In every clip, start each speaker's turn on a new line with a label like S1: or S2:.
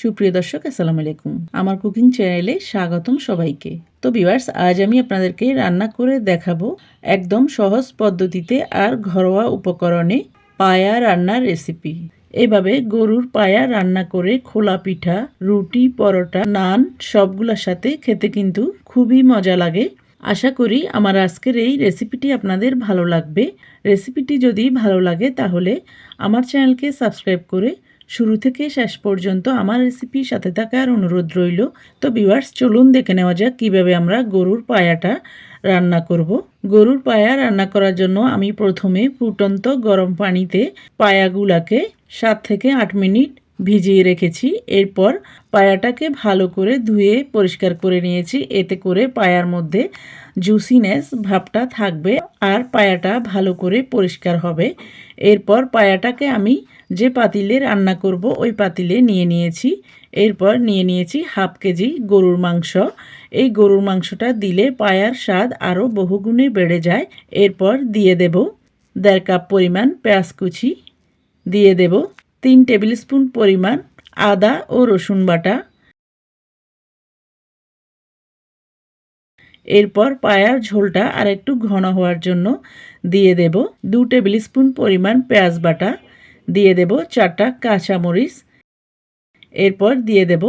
S1: সুপ্রিয় দর্শক, আসসালামু আলাইকুম। আমার কুকিং চ্যানেলে স্বাগতম সবাইকে। তো ভিউয়ার্স, আজ আমি আপনাদেরকে রান্না করে দেখাবো একদম সহজ পদ্ধতিতে আর ঘরোয়া উপকরণে পায়া রান্নার রেসিপি। এভাবে গরুর পায়া রান্না করে খোলা পিঠা, রুটি, পরোটা, নান সবগুলোর সাথে খেতে কিন্তু খুবই মজা লাগে। আশা করি আমার আজকের এই রেসিপিটি আপনাদের ভালো লাগবে। রেসিপিটি যদি ভালো লাগে তাহলে আমার চ্যানেলকে সাবস্ক্রাইব করে শুরু থেকে শেষ পর্যন্ত আমার রেসিপির সাথে থাকার অনুরোধ রইল। তো ভিউয়ার্স চলুন দেখে নেওয়া যাক কীভাবে আমরা গরুর পায়াটা রান্না করব। গরুর পায়া রান্না করার জন্য আমি প্রথমে ফুটন্ত গরম পানিতে পায়াগুলাকে সাত থেকে আট মিনিট ভিজিয়ে রেখেছি। এরপর পায়াটাকে ভালো করে ধুয়ে পরিষ্কার করে নিয়েছি। এতে করে পায়ার মধ্যে জুসিনেস ভাবটা থাকবে আর পায়াটা ভালো করে পরিষ্কার হবে। এরপর পায়াটাকে আমি যে পাতিলে রান্না করব, ওই পাতিলে নিয়ে নিয়েছি। এরপর নিয়ে নিয়েছি হাফ কেজি গরুর মাংস। এই গরুর মাংসটা দিলে পায়ার স্বাদ আরও বহুগুণে বেড়ে যায়। এরপর দিয়ে দেব দেড় কাপ পরিমাণ পেঁয়াজ কুচি। দিয়ে দেব তিন টেবিল স্পুন পরিমাণ আদা ও রসুন বাটা। এরপর পায়ার ঝোলটা আর একটু ঘন হওয়ার জন্য দিয়ে দেব দু টেবিল স্পুন পরিমাণ পেঁয়াজ বাটা, দিয়ে দেব চারটা কাঁচামরিচ, এরপর দিয়ে দেব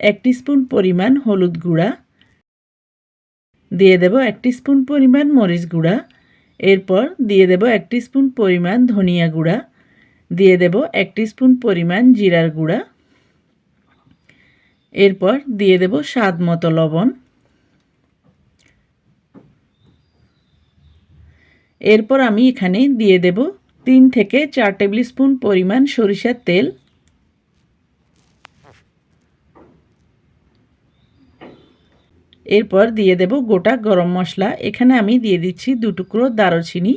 S1: এক স্পুন পরিমাণ হলুদ গুঁড়া, দিয়ে দেব এক স্পুন পরিমাণ মরিচ গুঁড়া, এরপর দিয়ে দেব এক স্পুন পরিমাণ ধনিয়া গুঁড়া, দিয়ে দেব এক স্পুন পরিমাণ জিরার গুঁড়া, এরপর দিয়ে দেব স্বাদ মতো লবণ এরপর আমি এখানে দিয়ে দেব তিন থেকে চার টেবিল স্পুন পরিমাণ সরিষার তেল। এরপর দিয়ে দেব গোটা গরম মশলা। এখানে আমি দিয়ে দিচ্ছি দু টুকরো দারুচিনি।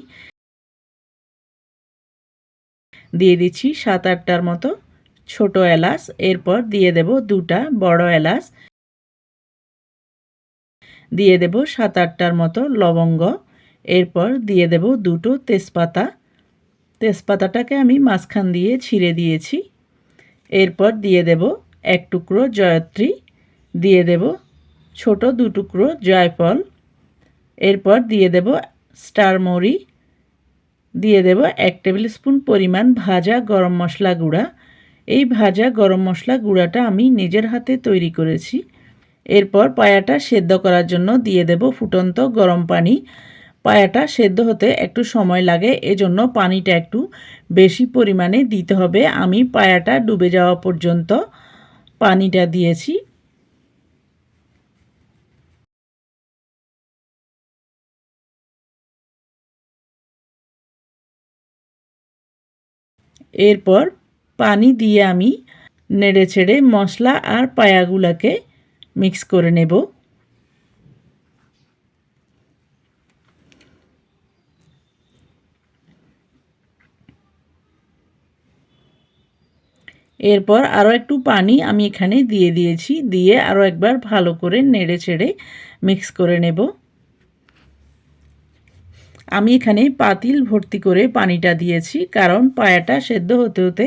S1: দিয়ে দিচ্ছি সাত আটটার মতো ছোট এলাচ। এরপর দিয়ে দেব দুটা বড় এলাচ। দিয়ে দেব সাত আটটার মতো লবঙ্গ। এরপর দিয়ে দেব দুটো তেজপাতা। তেজপাতাটাকে আমি মাঝখান দিয়ে ছিঁড়ে দিয়েছি। এরপর দিয়ে দেব এক টুকরো জয়ত্রী। দিয়ে দেব ছোট দু টুকরো জয়ফল। এরপর দিয়ে দেব স্টার মরি। দিয়ে দেব এক টেবিল স্পুন পরিমাণ ভাজা গরম মশলা গুঁড়া। এই ভাজা গরম মশলা গুঁড়াটা আমি নিজের হাতে তৈরি করেছি। এরপর পায়াটা সেদ্ধ করার জন্য দিয়ে দেব ফুটন্ত গরম পানি। পায়াটা সেদ্ধ হতে একটু সময় লাগে, এজন্য পানিটা একটু বেশি পরিমাণে দিতে হবে। আমি পায়াটা ডুবে যাওয়া পর্যন্ত পানিটা দিয়েছি। এরপর পানি দিয়ে আমি নেড়ে ছেড়ে মশলা আর পায়াগুলাকে মিক্স করে নেব। এরপর আরও একটু পানি আমি এখানে দিয়ে দিয়েছি, দিয়ে আরও একবার ভালো করে নেড়ে ছেড়ে মিক্স করে নেব। আমি এখানে পাতিল ভর্তি করে পানিটা দিয়েছি, কারণ পায়াটা সেদ্ধ হতে হতে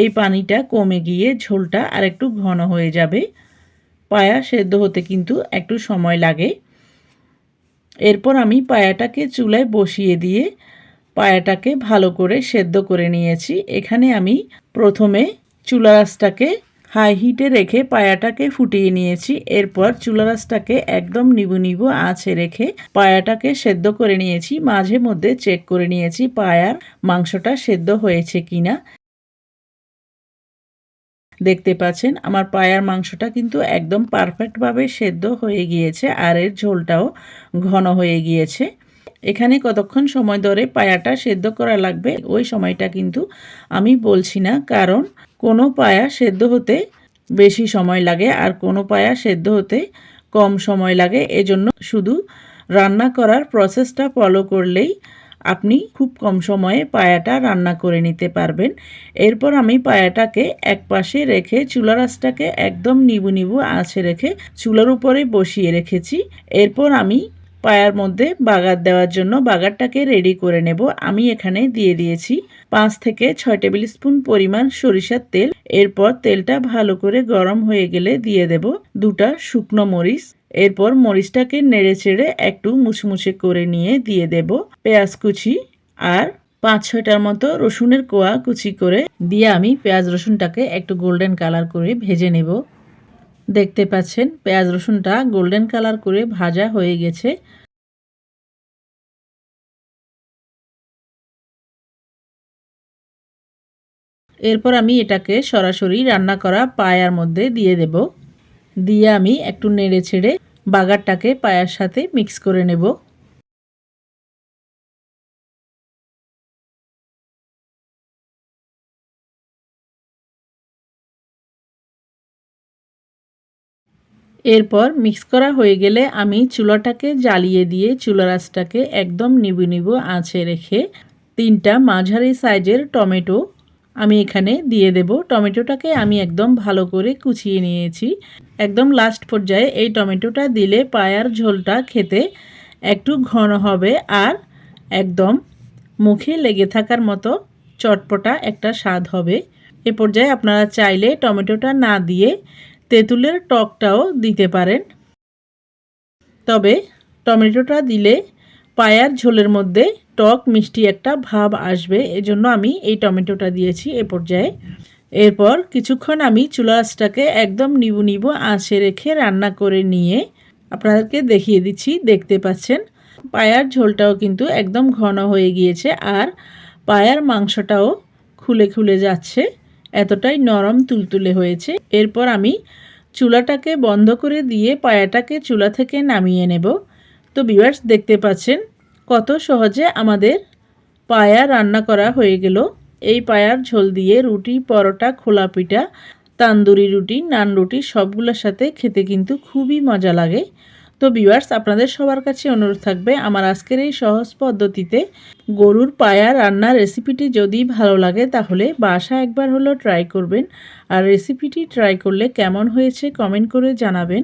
S1: এই পানিটা কমে গিয়ে ঝোলটা আর একটু ঘন হয়ে যাবে। পায়া সেদ্ধ হতে কিন্তু একটু সময় লাগে। এরপর আমি পায়াটাকে চুলায় বসিয়ে দিয়ে পায়াটাকে ভালো করে সেদ্ধ করে নিয়েছি। এখানে আমি প্রথমে চুলা রাসটাকে হাই হিটে রেখে পায়াটাকে ফুটিয়ে নিয়েছি। এরপর চুলা রাসটাকে একদম নিবু নিবু আঁচে রেখে পায়াটাকে সেদ্ধ করে নিয়েছি। মাঝে মধ্যে চেক করে নিয়েছি পায়ার মাংসটা সেদ্ধ হয়েছে কিনা। দেখতে পাচ্ছেন, আমার পায়ার মাংসটা কিন্তু একদম পারফেক্টভাবে সেদ্ধ হয়ে গিয়েছে আর এর ঝোলটাও ঘন হয়ে গিয়েছে। এখানে কতক্ষণ সময় ধরে পায়াটা সেদ্ধ করা লাগবে, ওই সময়টা কিন্তু আমি বলছি না। কারণ কোনো পায়া সেদ্ধ হতে বেশি সময় লাগে আর কোনো পায়া সেদ্ধ হতে কম সময় লাগে। এজন্য শুধু রান্না করার প্রসেসটা ফলো করলেই আপনি খুব কম সময়ে পায়াটা রান্না করে নিতে পারবেন। এরপর আমি পায়াটাকে এক পাশে রেখে চুলার আঁচটাকে একদম নিবু নিবু আঁচে রেখে চুলার উপরে বসিয়ে রেখেছি। এরপর আমি পায়ার মধ্যে বাগার দেওয়ার জন্য বাগারটাকে রেডি করে নেব। আমি এখানে দিয়ে দিয়েছি পাঁচ থেকে ছয় টেবিল স্পুন পরিমাণ সরিষার তেল। এরপর তেলটা ভালো করে গরম হয়ে গেলে দিয়ে দেব দুটা শুকনো মরিচ। এরপর মরিচটাকে নেড়ে চেড়ে একটু মুছমুছে করে নিয়ে দিয়ে দেব পেঁয়াজ কুচি আর পাঁচ ছয়টার মতো রসুনের কোয়া কুচি করে। দিয়ে আমি পেঁয়াজ রসুনটাকে একটু গোল্ডেন কালার করে ভেজে নেব। দেখতে পাচ্ছেন, পেঁয়াজ রসুনটা গোল্ডেন কালার করে ভাজা হয়ে গেছে। এরপর আমি এটাকে সরাসরি রান্না করা পায়ার মধ্যে দিয়ে দেব। দিয়ে আমি একটু নেড়ে ছেড়ে বাগারটাকে পায়ার সাথে মিক্স করে নেব। এরপর মিক্স করা হয়ে গেলে আমি চুলাটাকে জ্বালিয়ে দিয়ে চুলার আঁচটাকে একদম নিবু নিবু আঁচে রেখে তিনটা মাঝারি সাইজের টমেটো আমি এখানে দিয়ে দেব। টমেটোটাকে আমি একদম ভালো করে কুচিয়ে নিয়েছি। একদম লাস্ট পর্যায়ে এই টমেটোটা দিলে পায়ার ঝোলটা খেতে একটু ঘন হবে আর একদম মুখে লেগে থাকার মতো চটপটা একটা স্বাদ হবে। এ পর্যায়ে আপনারা চাইলে টমেটোটা না দিয়ে তেঁতুলের টকটাও দিতে পারেন। তবে টমেটোটা দিলে পায়ার ঝোলের মধ্যে টক মিষ্টি একটা ভাব আসবে। এজন্য আমি এই টমেটোটা দিয়েছি এ পর্যায়ে। এরপর কিছুক্ষণ আমি চুলাসটাকে একদম নিবু নিবু আঁচে রেখে রান্না করে নিয়ে আপনাদেরকে দেখিয়ে দিচ্ছি, দেখতে পাচ্ছেন। পায়ার ঝোলটাও কিন্তু একদম ঘন হয়ে গিয়েছে আর পায়ার মাংসটাও খুলে খুলে যাচ্ছে। এতটাই নরম তুলতুলে হয়েছে। এরপর আমি চুলাটাকে বন্ধ করে দিয়ে পায়াটাকে চুলা থেকে নামিয়ে নেব। তো বিভার্স দেখতে পাচ্ছেন কত সহজে আমাদের পায়া রান্না করা হয়ে গেল। এই পায়ার ঝোল দিয়ে রুটি, পরোটা খোলা পিঠা তান্দুরি রুটি, নান রুটি সবগুলোর সাথে খেতে কিন্তু খুবই মজা লাগে। তো ভিউয়ার্স আপনাদের সবার কাছে অনুরোধ থাকবে আমার আজকের এই সহজ পদ্ধতিতে গরুর পায়া রান্নার রেসিপিটি যদি ভালো লাগে তাহলে বাসা একবার হলো ট্রাই করবেন। আর রেসিপিটি ট্রাই করলে কেমন হয়েছে কমেন্ট করে জানাবেন।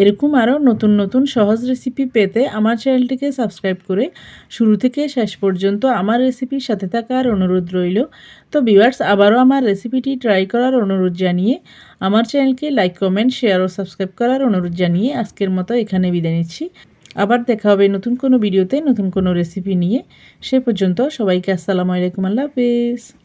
S1: এরকম আরও নতুন নতুন সহজ রেসিপি পেতে আমার চ্যানেলটিকে সাবস্ক্রাইব করে শুরু থেকে শেষ পর্যন্ত আমার রেসিপির সাথে থাকার অনুরোধ রইল। তো ভিউয়ার্স আবারও আমার রেসিপিটি ট্রাই করার অনুরোধ জানিয়ে আমার চ্যানেলকে লাইক কমেন্ট শেয়ার ও সাবস্ক্রাইব করার অনুরোধ জানিয়ে আজকের মতো এখানে বিদায় নিচ্ছি। আবার দেখা হবে নতুন কোনো ভিডিওতে নতুন কোনো রেসিপি নিয়ে। সে পর্যন্ত সবাইকে আসসালামু আলাইকুম, আল্লাহ হাফিজ।